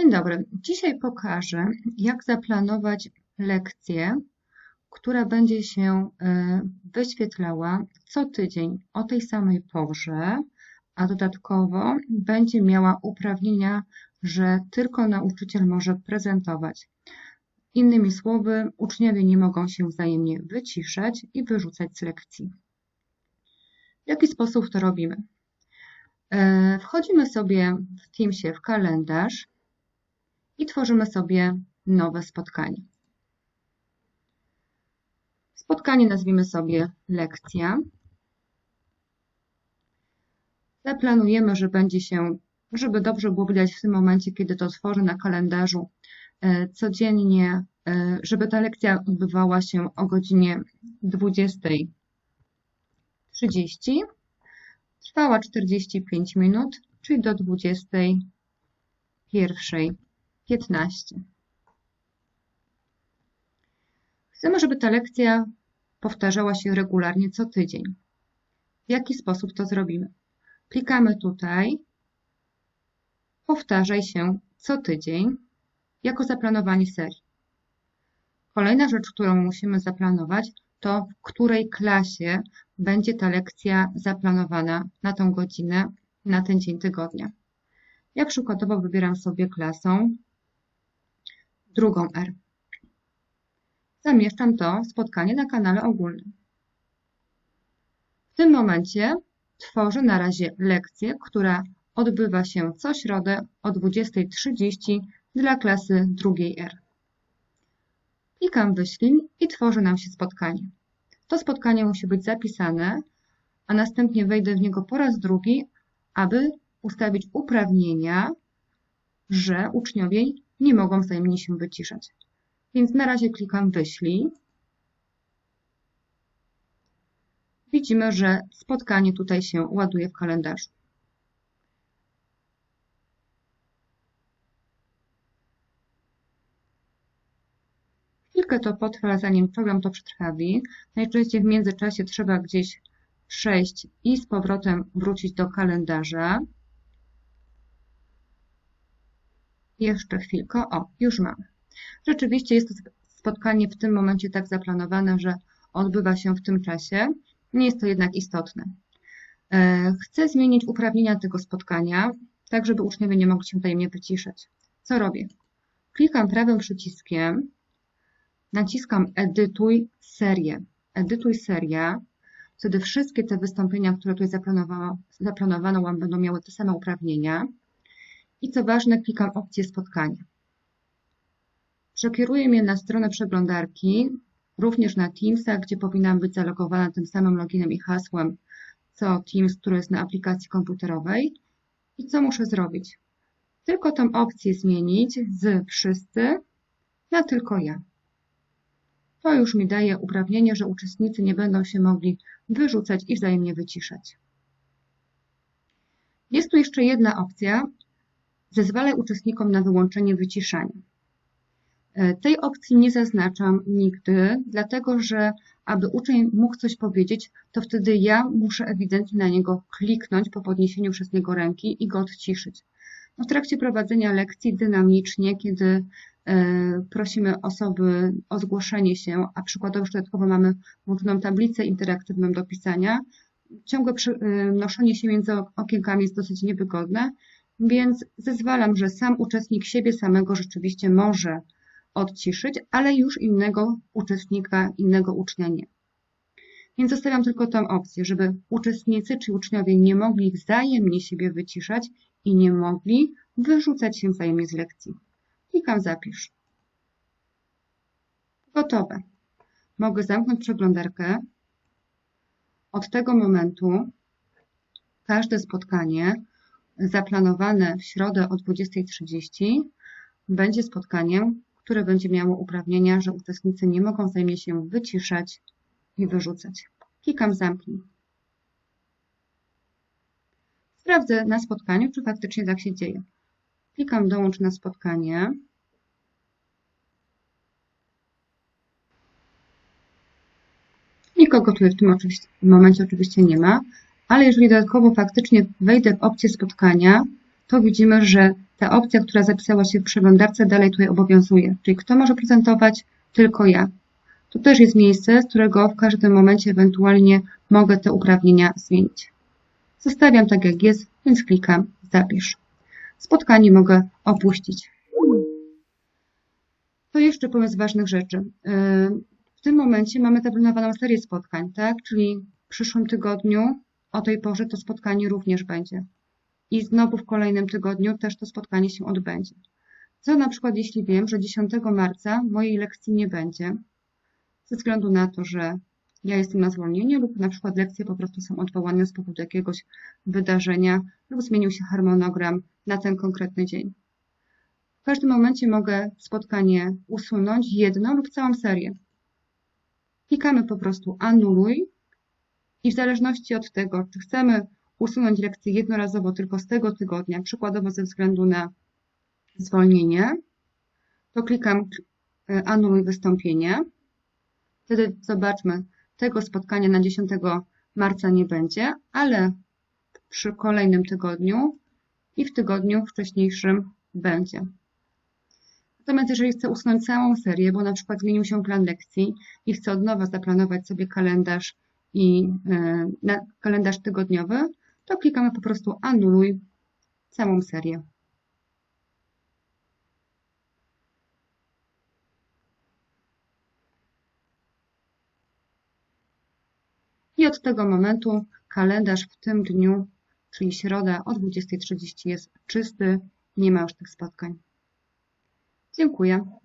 Dzień dobry. Dzisiaj pokażę, jak zaplanować lekcję, która będzie się e, wyświetlała co tydzień o tej samej porze, a dodatkowo będzie miała uprawnienia, że tylko nauczyciel może prezentować. Innymi słowy, uczniowie nie mogą się wzajemnie wyciszać i wyrzucać z lekcji. W jaki sposób to robimy? E, wchodzimy sobie w Teamsie w kalendarz i tworzymy sobie nowe spotkanie. Spotkanie nazwijmy sobie lekcja. Zaplanujemy, że będzie się, żeby dobrze było widać w tym momencie, kiedy to tworzę na kalendarzu, e, codziennie, e, żeby ta lekcja odbywała się o godzinie 20.30. Trwała 45 minut, czyli do 21.00 15. Chcemy, żeby ta lekcja powtarzała się regularnie co tydzień. W jaki sposób to zrobimy? Klikamy tutaj, powtarzaj się co tydzień jako zaplanowanie serii. Kolejna rzecz, którą musimy zaplanować, to w której klasie będzie ta lekcja zaplanowana na tą godzinę, na ten dzień tygodnia. Ja przykładowo wybieram sobie klasą drugą R. Zamieszczam to spotkanie na kanale ogólnym. W tym momencie tworzę na razie lekcję, która odbywa się co środę o 20.30 dla klasy drugiej R. Klikam wyślij i tworzy nam się spotkanie. To spotkanie musi być zapisane, a następnie wejdę w niego po raz drugi, aby ustawić uprawnienia, że uczniowie nie mogą wzajemnie się wyciszać. Więc na razie klikam wyślij. Widzimy, że spotkanie tutaj się ładuje w kalendarzu. Chwilkę to potrwa, zanim program to przetrwawi. Najczęściej w międzyczasie trzeba gdzieś przejść i z powrotem wrócić do kalendarza. Jeszcze chwilkę. O, już mamy. Rzeczywiście jest to spotkanie w tym momencie tak zaplanowane, że odbywa się w tym czasie. Nie jest to jednak istotne. E, chcę zmienić uprawnienia tego spotkania, tak żeby uczniowie nie mogli się wzajemnie wyciszać. Co robię? Klikam prawym przyciskiem, naciskam Edytuj serię. Edytuj seria. Wtedy wszystkie te wystąpienia, które tutaj zaplanowano, zaplanowano będą miały te same uprawnienia. I co ważne, klikam opcję spotkania. Przekieruje mnie na stronę przeglądarki, również na Teamsa, gdzie powinnam być zalogowana tym samym loginem i hasłem, co Teams, który jest na aplikacji komputerowej. I co muszę zrobić? Tylko tą opcję zmienić z wszyscy na tylko ja. To już mi daje uprawnienie, że uczestnicy nie będą się mogli wyrzucać i wzajemnie wyciszać. Jest tu jeszcze jedna opcja, Zezwalaj uczestnikom na wyłączenie wyciszania. E, tej opcji nie zaznaczam nigdy, dlatego że aby uczeń mógł coś powiedzieć, to wtedy ja muszę ewidentnie na niego kliknąć po podniesieniu przez niego ręki i go odciszyć. No w trakcie prowadzenia lekcji dynamicznie, kiedy e, prosimy osoby o zgłoszenie się, a przykładowo dodatkowo mamy włączoną tablicę interaktywną do pisania, ciągłe e, noszenie się między okienkami jest dosyć niewygodne, więc zezwalam, że sam uczestnik siebie samego rzeczywiście może odciszyć, ale już innego uczestnika, innego ucznia nie. Więc zostawiam tylko tą opcję, żeby uczestnicy czy uczniowie nie mogli wzajemnie siebie wyciszać i nie mogli wyrzucać się wzajemnie z lekcji. Klikam zapisz. Gotowe. Mogę zamknąć przeglądarkę. Od tego momentu każde spotkanie zaplanowane w środę o 20.30 będzie spotkaniem, które będzie miało uprawnienia, że uczestnicy nie mogą wzajemnie się wyciszać i wyrzucać. Klikam zamknij. Sprawdzę na spotkaniu, czy faktycznie tak się dzieje. Klikam dołącz na spotkanie. Nikogo tutaj w tym momencie oczywiście nie ma ale jeżeli dodatkowo faktycznie wejdę w opcję spotkania, to widzimy, że ta opcja, która zapisała się w przeglądarce, dalej tutaj obowiązuje. Czyli kto może prezentować? Tylko ja. To też jest miejsce, z którego w każdym momencie ewentualnie mogę te uprawnienia zmienić. Zostawiam tak jak jest, więc klikam zapisz. Spotkanie mogę opuścić. To jeszcze powiem z ważnych rzeczy. W tym momencie mamy zaplanowaną serię spotkań, tak? Czyli w przyszłym tygodniu o tej porze to spotkanie również będzie. I znowu w kolejnym tygodniu też to spotkanie się odbędzie. Co na przykład, jeśli wiem, że 10 marca mojej lekcji nie będzie, ze względu na to, że ja jestem na zwolnieniu lub na przykład lekcje po prostu są odwołane z powodu jakiegoś wydarzenia lub zmienił się harmonogram na ten konkretny dzień. W każdym momencie mogę spotkanie usunąć jedno lub całą serię. Klikamy po prostu anuluj i w zależności od tego, czy chcemy usunąć lekcję jednorazowo tylko z tego tygodnia, przykładowo ze względu na zwolnienie, to klikam e, anuluj wystąpienie. Wtedy zobaczmy, tego spotkania na 10 marca nie będzie, ale przy kolejnym tygodniu i w tygodniu wcześniejszym będzie. Natomiast jeżeli chcę usunąć całą serię, bo na przykład zmienił się plan lekcji i chcę od nowa zaplanować sobie kalendarz i e, kalendarz tygodniowy, to klikamy po prostu anuluj całą serię. I od tego momentu kalendarz w tym dniu, czyli środa o 20.30 jest czysty, nie ma już tych spotkań. Dziękuję.